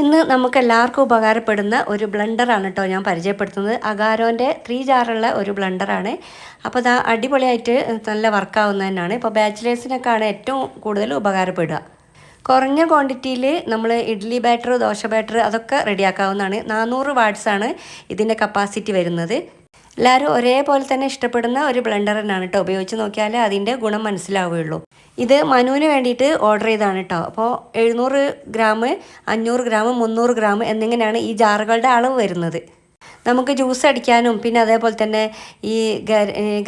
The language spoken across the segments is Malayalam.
ഇന്ന് നമുക്ക് എല്ലാവർക്കും ഉപകാരപ്പെടുന്ന ഒരു ബ്ലണ്ടറാണ് കേട്ടോ ഞാൻ പരിചയപ്പെടുത്തുന്നത്. അഗാരോന്റെ ത്രീ ജാറുള്ള ഒരു ബ്ലണ്ടറാണ്. അപ്പോൾ അത് അടിപൊളിയായിട്ട് നല്ല വർക്കാവുന്ന തന്നെയാണ്. ഇപ്പോൾ ബാച്ചിലേഴ്സിനൊക്കെയാണ് ഏറ്റവും കൂടുതൽ ഉപകാരപ്പെടുക. കുറഞ്ഞ ക്വാണ്ടിറ്റിയിൽ നമ്മൾ ഇഡ്ഡലി ബാറ്റർ ദോശ ബാറ്റർ അതൊക്കെ റെഡിയാക്കാവുന്നതാണ്. നാനൂറ് വാട്ട്സാണ് ഇതിന്റെ കപ്പാസിറ്റി വരുന്നത്. എല്ലാവരും ഒരേപോലെ തന്നെ ഇഷ്ടപ്പെടുന്ന ഒരു ബ്ലെൻഡർ തന്നെയാണ് കേട്ടോ ഉപയോഗിച്ച് നോക്കിയാൽ അതിന്റെ ഗുണം മനസ്സിലാവുകയുള്ളൂ. ഇത് മനുവിന് വേണ്ടിയിട്ട് ഓർഡർ ചെയ്താണ് കേട്ടോ അപ്പോൾ എഴുന്നൂറ് ഗ്രാം അഞ്ഞൂറ് ഗ്രാം മുന്നൂറ് ഗ്രാം എന്നിങ്ങനെയാണ് ഈ ജാറുകളുടെ അളവ് വരുന്നത്. നമുക്ക് ജ്യൂസ് അടിക്കാനും പിന്നെ അതേപോലെ തന്നെ ഈ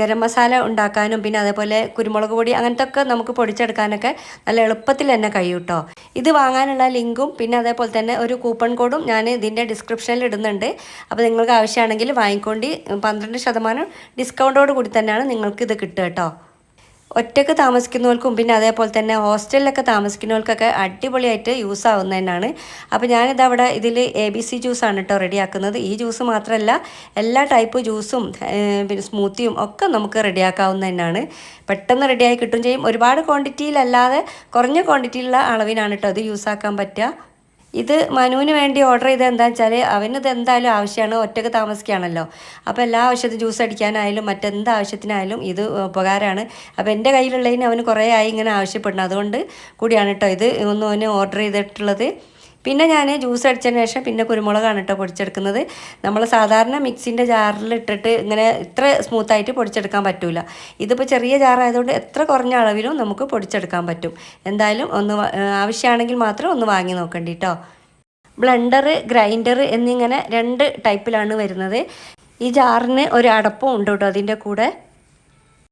ഗരം മസാല ഉണ്ടാക്കാനും പിന്നെ അതേപോലെ കുരുമുളക് പൊടി അങ്ങനത്തെ ഒക്കെ നമുക്ക് പൊടിച്ചെടുക്കാനൊക്കെ നല്ല എളുപ്പത്തിൽ തന്നെ കഴിയും കേട്ടോ ഇത് വാങ്ങാനുള്ള ലിങ്കും പിന്നെ അതേപോലെ തന്നെ ഒരു കൂപ്പൺ കോഡും ഞാൻ ഇതിന്റെ ഡിസ്ക്രിപ്ഷനിൽ ഇടുന്നുണ്ട്. അപ്പോൾ നിങ്ങൾക്ക് ആവശ്യമാണെങ്കിൽ വാങ്ങിക്കൊണ്ട് പന്ത്രണ്ട് ശതമാനം ഡിസ്കൗണ്ടോട് കൂടി തന്നെയാണ് നിങ്ങൾക്ക് ഇത് കിട്ടുക കേട്ടോ. ഒറ്റയ്ക്ക് താമസിക്കുന്നവർക്കും പിന്നെ അതേപോലെ തന്നെ ഹോസ്റ്റലിലൊക്കെ താമസിക്കുന്നവർക്കൊക്കെ അടിപൊളിയായിട്ട് യൂസ് ആവുന്ന തന്നെയാണ് അപ്പോൾ ഞാനിത് അവിടെ ഇതിൽ എ ബി സി ജ്യൂസാണ് കേട്ടോ റെഡിയാക്കുന്നത്. ഈ ജ്യൂസ് മാത്രമല്ല എല്ലാ ടൈപ്പ് ജ്യൂസും പിന്നെ സ്മൂത്തിയും ഒക്കെ നമുക്ക് റെഡിയാക്കാവുന്ന തന്നെയാണ് പെട്ടെന്ന് റെഡിയായി കിട്ടും ചെയ്യും. ഒരുപാട് ക്വാണ്ടിറ്റിയിലല്ലാതെ കുറഞ്ഞ ക്വാണ്ടിറ്റിയിലുള്ള അളവിനാണ് കേട്ടോ അത് യൂസ് ആക്കാൻ പറ്റുക. ഇത് മനുവിന് വേണ്ടി ഓർഡർ ചെയ്തത് എന്താണെന്ന് വെച്ചാൽ അവന് ഇത് എന്തായാലും ആവശ്യമാണ് ഒറ്റയ്ക്ക് താമസിക്കുകയാണല്ലോ. അപ്പോൾ എല്ലാ ആവശ്യത്തിനും ജ്യൂസ് അടിക്കാനായാലും മറ്റെന്ത് ആവശ്യത്തിനായാലും ഇത് ഉപകാരമാണ്. അപ്പോൾ എന്റെ കയ്യിലുള്ളതിന് അവന് കുറേ ആയി ഇങ്ങനെ ആവശ്യപ്പെടുന്നത് അതുകൊണ്ട് കൂടിയാണ് കേട്ടോ ഇത് ഒന്ന് ഓർഡർ ചെയ്തിട്ടുള്ളത്. പിന്നെ ഞാൻ ജ്യൂസ് അടിച്ചതിന് ശേഷം പിന്നെ കുരുമുളകാണ് കേട്ടോ പൊടിച്ചെടുക്കുന്നത്. നമ്മൾ സാധാരണ മിക്സിന്റെ ജാറിൽ ഇട്ടിട്ട് ഇങ്ങനെ ഇത്ര സ്മൂത്തായിട്ട് പൊടിച്ചെടുക്കാൻ പറ്റില്ല ഇതിപ്പോൾ ചെറിയ ജാറായതുകൊണ്ട് എത്ര കുറഞ്ഞ അളവിലും നമുക്ക് പൊടിച്ചെടുക്കാൻ പറ്റും. എന്തായാലും ഒന്ന് ആവശ്യമാണെങ്കിൽ മാത്രം ഒന്ന് വാങ്ങി നോക്കണ്ടി കേട്ടോ ബ്ലെൻഡർ ഗ്രൈൻഡർ എന്നിങ്ങനെ രണ്ട് ടൈപ്പിലാണ് വരുന്നത്. ഈ ജാറിന് ഒരു അടപ്പും ഉണ്ട് കേട്ടോ അതിന്റെ കൂടെ.